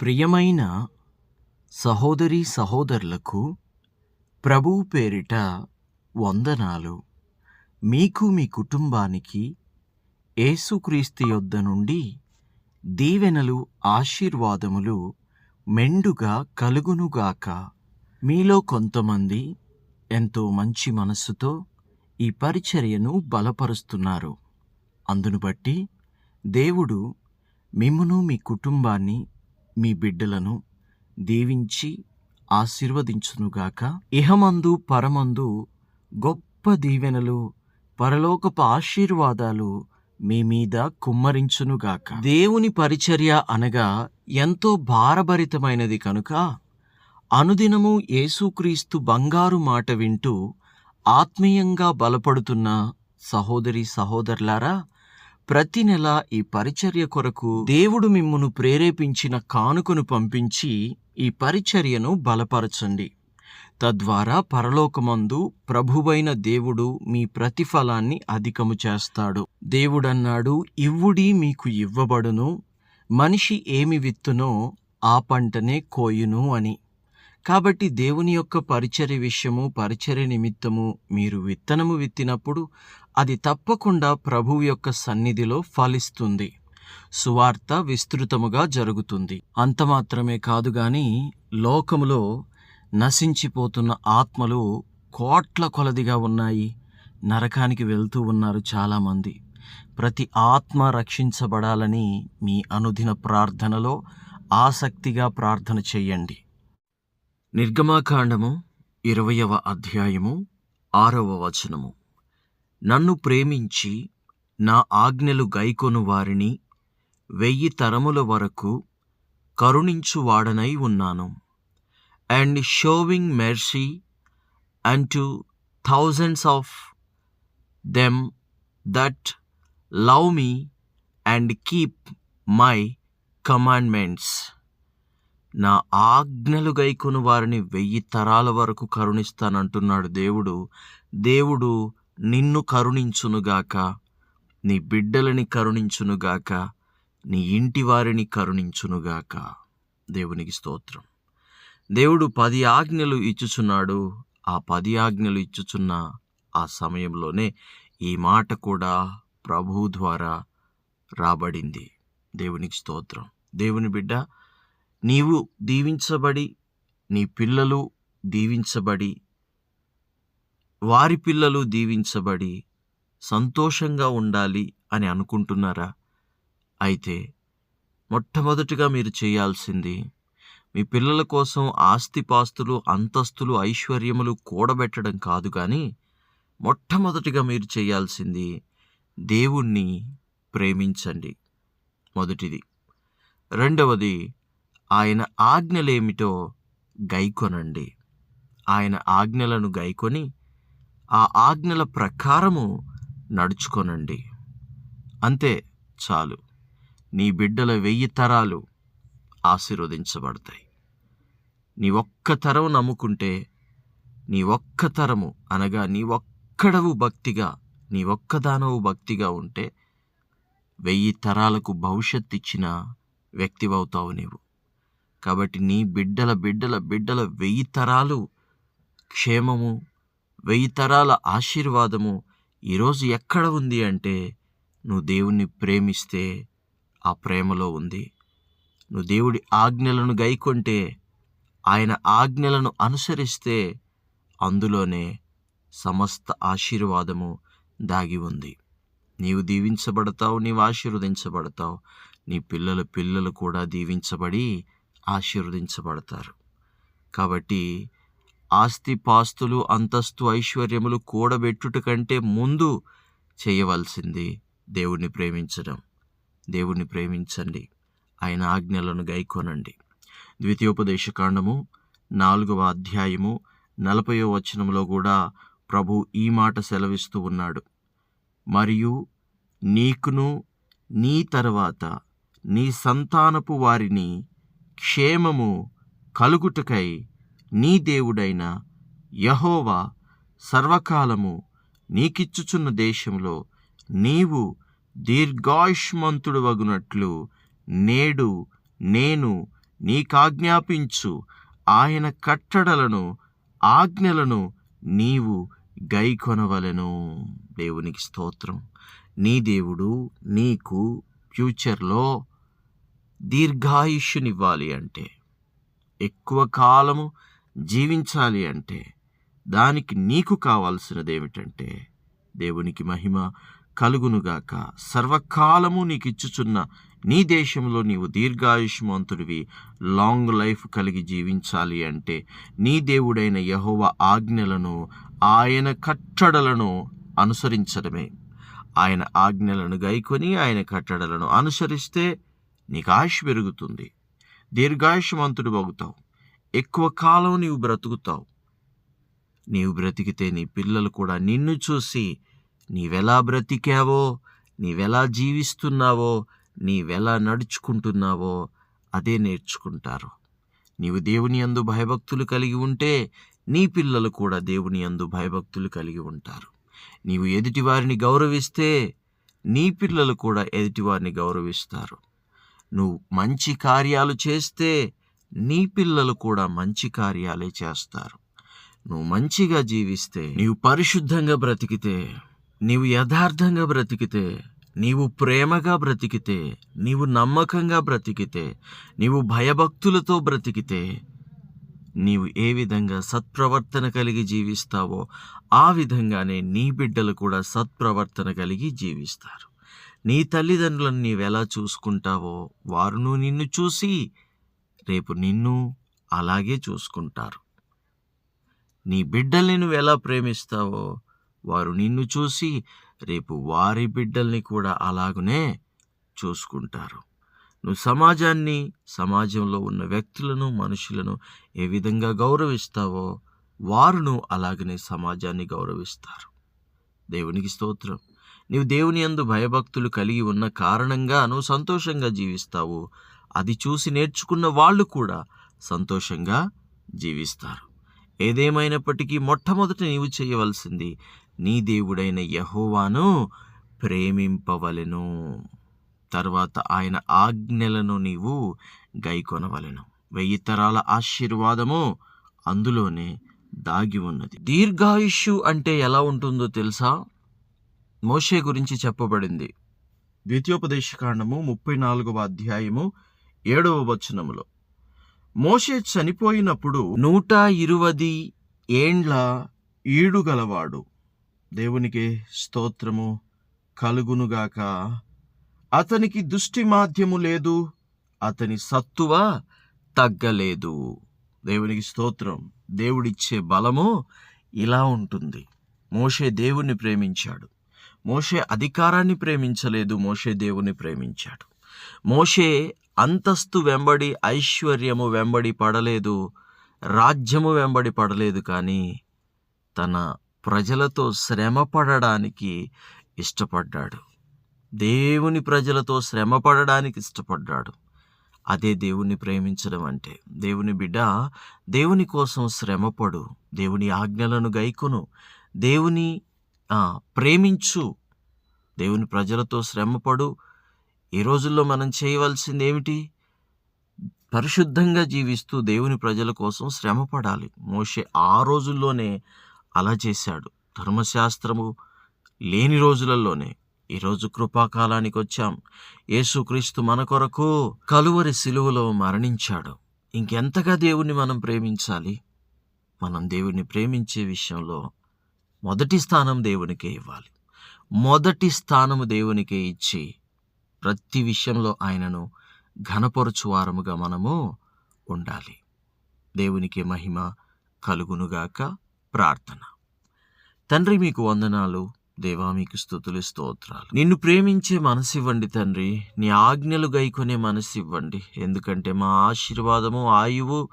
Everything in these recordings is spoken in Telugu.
ప్రియమైన సహోదరీ సహోదరులకు ప్రభువు పేరిట వందనాలు. మీకు మీ కుటుంబానికి ఏసుక్రీస్తు యొద్ద నుండి దీవెనలు ఆశీర్వాదములు మెండుగా కలుగునుగాక. మీలో కొంతమంది ఎంతో మంచి మనస్సుతో ఈ పరిచర్యను బలపరుస్తున్నారు. అందును బట్టి దేవుడు మిమ్మును మీ కుటుంబాన్ని మీ బిడ్డలను దీవించి ఆశీర్వదించునుగాక. ఇహమందు పరమందు గొప్ప దీవెనలు పరలోకపు ఆశీర్వాదాలు మీ మీద కుమ్మరించునుగాక. దేవుని పరిచర్య అనగా ఎంతో భారభరితమైనది కనుక అనుదినము యేసుక్రీస్తు బంగారు మాట వింటూ ఆత్మీయంగా బలపడుతున్న సహోదరి సహోదరులారా ప్రతి నెల ఈ పరిచర్య కొరకు దేవుడు మిమ్మును ప్రేరేపించిన కానుకను పంపించి ఈ పరిచర్యను బలపరచండి. తద్వారా పరలోకమందు ప్రభువైన దేవుడు మీ ప్రతిఫలాన్ని అధికము చేస్తాడు. దేవుడన్నాడు ఇవ్వుడి మీకు ఇవ్వబడును. మనిషి ఏమి విత్తునో ఆ పంటనే కోయును అని. కాబట్టి దేవుని యొక్క పరిచర్య విషయము పరిచర్య నిమిత్తము మీరు విత్తనము విత్తినప్పుడు అది తప్పకుండా ప్రభువు యొక్క సన్నిధిలో ఫలిస్తుంది. సువార్త విస్తృతముగా జరుగుతుంది. అంత మాత్రమే కాదు గాని లోకములో నశించిపోతున్న ఆత్మలు కోట్ల కొలదిగా ఉన్నాయి. నరకానికి వెళ్తూ ఉన్నారు చాలామంది. ప్రతి ఆత్మ రక్షించబడాలని మీ అనుదిన ప్రార్థనలో ఆసక్తిగా ప్రార్థన చేయండి. నిర్గమాకాండము ఇరవయవ అధ్యాయము ఆరవ వచనము. నన్ను ప్రేమించి నా ఆజ్ఞలు గైకొను వారిని వెయ్యి తరముల వరకు కరుణించువాడనై ఉన్నాను. And showing mercy and to thousands of them that love me and keep my commandments. నా ఆజ్ఞలు గైకొని వారిని వెయ్యి తరాల వరకు కరుణిస్తానంటున్నాడు దేవుడు. దేవుడు నిన్ను కరుణించునుగాక నీ బిడ్డలని కరుణించునుగాక నీ ఇంటి వారిని కరుణించునుగాక దేవునికి స్తోత్రం. దేవుడు పది ఆజ్ఞలు ఇచ్చుచున్నాడు. ఆ పది ఆజ్ఞలు ఇచ్చుచున్న ఆ సమయంలోనే ఈ మాట కూడా ప్రభు ద్వారా రాబడింది. దేవునికి స్తోత్రం. దేవుని బిడ్డ నీవు దీవించబడి నీ పిల్లలు దీవించబడి వారి పిల్లలు దీవించబడి సంతోషంగా ఉండాలి అని అనుకుంటున్నారా? అయితే మొట్టమొదటిగా మీరు చేయాల్సింది మీ పిల్లల కోసం ఆస్తిపాస్తులు అంతస్తులు ఐశ్వర్యములు కూడబెట్టడం కాదు కానీ మొట్టమొదటిగా మీరు చేయాల్సింది దేవుణ్ణి ప్రేమించండి. మొదటిది. రెండవది ఆయన ఆజ్ఞలేమిటో గైకొనండి. ఆయన ఆజ్ఞలను గైకొని ఆ ఆజ్ఞల ప్రకారము నడుచుకొనండి. అంతే చాలు. నీ బిడ్డల వెయ్యి తరాలు ఆశీర్వదించబడతాయి. నీ ఒక్క తరం నమ్ముకుంటే నీ ఒక్క తరము అనగా నీ ఒక్కడవు భక్తిగా నీ ఒక్కదానవు భక్తిగా ఉంటే వెయ్యి తరాలకు భవిష్యత్ ఇచ్చిన వ్యక్తివవుతావు నీవు. కాబట్టి నీ బిడ్డల బిడ్డల బిడ్డల వెయ్యి తరాలు క్షేమము వెయ్యి తరాల ఆశీర్వాదము ఈరోజు ఎక్కడ ఉంది అంటే నువ్వు దేవుణ్ణి ప్రేమిస్తే ఆ ప్రేమలో ఉంది. నువ్వు దేవుడి ఆజ్ఞలను గైకొంటే ఆయన ఆజ్ఞలను అనుసరిస్తే అందులోనే సమస్త ఆశీర్వాదము దాగి ఉంది. నీవు దీవించబడతావు నీవు ఆశీర్వదించబడతావు నీ పిల్లల పిల్లలు కూడా దీవించబడి ఆశీర్వదించబడతారు. కాబట్టి ఆస్తి పాస్తులు అంతస్తు ఐశ్వర్యములు కూడబెట్టుట కంటే ముందు చేయవలసింది దేవుణ్ణి ప్రేమించడం. దేవుణ్ణి ప్రేమించండి. ఆయన ఆజ్ఞలను గైకొనండి. ద్వితీయోపదేశకాండము నాలుగవ అధ్యాయము నలభయో వచనంలో కూడా ప్రభు ఈ మాట సెలవిస్తూ ఉన్నాడు. మరియు నీకును నీ తర్వాత నీ సంతానపు వారిని క్షేమము కలుగుటకై నీ దేవుడైన యహోవా సర్వకాలము నీకిచ్చుచున్న దేశంలో నీవు దీర్ఘాయుష్మంతుడు వగునట్లు నేడు నేను నీకాజ్ఞాపించు. ఆయన కట్టడలను ఆజ్ఞలను నీవు గైకొనవలను. దేవునికి స్తోత్రం. నీ దేవుడు నీకు ఫ్యూచర్లో దీర్ఘాయుష్యునివ్వాలి అంటే ఎక్కువ కాలము జీవించాలి అంటే దానికి నీకు కావాల్సినది ఏమిటంటే దేవునికి మహిమ కలుగునుగాక. సర్వకాలము నీకు ఇచ్చుచున్న నీ దేశంలో నీవు దీర్ఘాయుష్మంతుడివి లాంగ్ లైఫ్ కలిగి జీవించాలి అంటే నీ దేవుడైన యహోవ ఆజ్ఞలను ఆయన కట్టడలను అనుసరించడమే. ఆయన ఆజ్ఞలను గైకొని ఆయన కట్టడలను అనుసరిస్తే నీకు ఆయుష్ పెరుగుతుంది దీర్ఘాయుష్మంతుడు అవుతావు ఎక్కువ కాలం నీవు బ్రతుకుతావు. నీవు బ్రతికితే నీ పిల్లలు కూడా నిన్ను చూసి నీవెలా బ్రతికావో నీవెలా జీవిస్తున్నావో నీవెలా నడుచుకుంటున్నావో అదే నేర్చుకుంటారు. నీవు దేవుని యందు భయభక్తులు కలిగి ఉంటే నీ పిల్లలు కూడా దేవుని యందు భయభక్తులు కలిగి ఉంటారు. నీవు ఎదుటివారిని గౌరవిస్తే నీ పిల్లలు కూడా ఎదుటివారిని గౌరవిస్తారు. నువ్వు మంచి కార్యాలు చేస్తే నీ పిల్లలు కూడా మంచి కార్యాలే చేస్తారు. నువ్వు మంచిగా జీవిస్తే నీవు పరిశుద్ధంగా బ్రతికితే నీవు యథార్థంగా బ్రతికితే నీవు ప్రేమగా బ్రతికితే నీవు నమ్మకంగా బ్రతికితే నీవు భయభక్తులతో బ్రతికితే నీవు ఏ విధంగా సత్ప్రవర్తన కలిగి జీవిస్తావో ఆ విధంగానే నీ బిడ్డలు కూడా సత్ప్రవర్తన కలిగి జీవిస్తారు. నీ తల్లిదండ్రులను నీవెలా చూసుకుంటావో వారును నిన్ను చూసి రేపు నిన్ను అలాగే చూసుకుంటారు. నీ బిడ్డల్ని నువ్వు ఎలా ప్రేమిస్తావో వారు నిన్ను చూసి రేపు వారి బిడ్డల్ని కూడా అలాగనే చూసుకుంటారు. నువ్వు సమాజాన్ని సమాజంలో ఉన్న వ్యక్తులను మనుషులను ఏ విధంగా గౌరవిస్తావో వారును అలాగనే సమాజాన్ని గౌరవిస్తారు. దేవునికి స్తోత్రం. నీవు దేవుని యందు భయభక్తులు కలిగి ఉన్న కారణంగా నువ్వు సంతోషంగా జీవిస్తావు. అది చూసి నేర్చుకున్న వాళ్ళు కూడా సంతోషంగా జీవిస్తారు. ఏదేమైనప్పటికీ మొట్టమొదట నీవు చేయవలసింది నీ దేవుడైన యహోవాను ప్రేమింపవలెను. తర్వాత ఆయన ఆజ్ఞలను నీవు గైకొనవలెను. వెయ్యి తరాల ఆశీర్వాదము అందులోనే దాగి ఉన్నది. దీర్ఘాయుష్యు అంటే ఎలా ఉంటుందో తెలుసా? మోషే గురించి చెప్పబడింది. ద్వితీయోపదేశకాండము ముప్పై నాలుగవ అధ్యాయము ఏడవ వచనములో. మోషే చనిపోయినప్పుడు నూట ఇరువది ఏండ్ల ఈడుగలవాడు దేవునికి స్తోత్రము కలుగునుగాక అతనికి దుష్టి మాధ్యము లేదు అతని సత్తువ తగ్గలేదు. దేవునికి స్తోత్రం దేవుడిచ్చే బలము ఇలా ఉంటుంది. మోషే దేవుణ్ణి ప్రేమించాడు. మోషే అధికారాన్ని ప్రేమించలేదు మోషే దేవుని ప్రేమించాడు. మోషే అంతస్తు వెంబడి ఐశ్వర్యము వెంబడి పడలేదు రాజ్యము వెంబడి పడలేదు కానీ తన ప్రజలతో శ్రమ పడడానికి ఇష్టపడ్డాడు. దేవుని ప్రజలతో శ్రమ పడడానికి ఇష్టపడ్డాడు. అదే దేవుణ్ణి ప్రేమించడం అంటే. దేవుని బిడ్డ దేవుని కోసం శ్రమపడు దేవుని ఆజ్ఞలను గైకొను దేవుని ప్రేమించు. దేవుని ప్రజలతో శ్రమపడు. ఈ రోజుల్లో మనం చేయవలసింది ఏమిటి? పరిశుద్ధంగా జీవిస్తూ దేవుని ప్రజల కోసం శ్రమ పడాలి మోషే ఆ రోజుల్లోనే అలా చేశాడు. ధర్మశాస్త్రము లేని రోజులలోనే. ఈరోజు కృపాకాలానికి వచ్చాం. యేసుక్రీస్తు మన కొరకు కలువరి సిలువలో మరణించాడు. ఇంకెంతగా దేవుణ్ణి మనం ప్రేమించాలి? మనం దేవుణ్ణి ప్రేమించే విషయంలో మొదటి స్థానం దేవునికే ఇవ్వాలి. మొదటి స్థానము దేవునికే ఇచ్చి ప్రతి విషయంలో ఆయనను ఘనపరచువారముగా మనము ఉండాలి. దేవునికి మహిమ కలుగునుగాక ప్రార్థన. తండ్రి మీకు వందనాలు. దేవా మీకు స్థుతులు స్తోత్రాలు. నిన్ను ప్రేమించే మనసు ఇవ్వండి తండ్రి. నీ ఆజ్ఞలు గైకొనే మనసు ఇవ్వండి ఎందుకంటే మా ఆశీర్వాదము ఆయువు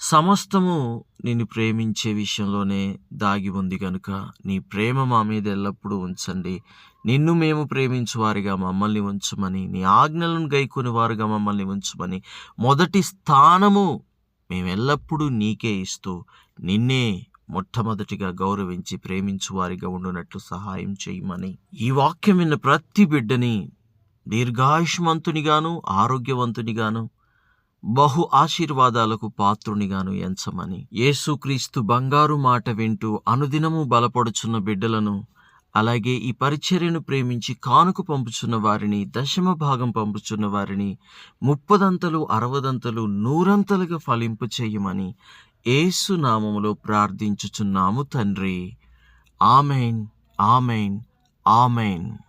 సమస్తము నిన్ను ప్రేమించే విషయంలోనే దాగి ఉంది కనుక నీ ప్రేమ మా మీద ఎల్లప్పుడూ ఉంచండి. నిన్ను మేము ప్రేమించు వారిగా మమ్మల్ని ఉంచమని నీ ఆజ్ఞలను గైకొని వారుగా మమ్మల్ని ఉంచమని మొదటి స్థానము మేము ఎల్లప్పుడూ నీకే ఇస్తూ నిన్నే మొట్టమొదటిగా గౌరవించి ప్రేమించు వారిగా ఉండునట్లు సహాయం చేయమని ఈ వాక్యం విన్న ప్రతి బిడ్డని దీర్ఘాయుష్మంతునిగాను ఆరోగ్యవంతునిగాను బహు ఆశీర్వాదాలకు పాత్రునిగాను ఎంచమని. యేసుక్రీస్తు బంగారు మాట వింటూ అనుదినము బలపడుచున్న బిడ్డలను అలాగే ఈ పరిచర్యను ప్రేమించి కానుక పంపుచున్న వారిని దశమ భాగం పంపుచున్న వారిని ముప్పదంతలు అరవదంతలు నూరంతలుగా ఫలింపు చేయమని ఏసు నామములో ప్రార్థించుచున్నాము తండ్రి. Amen amen amen.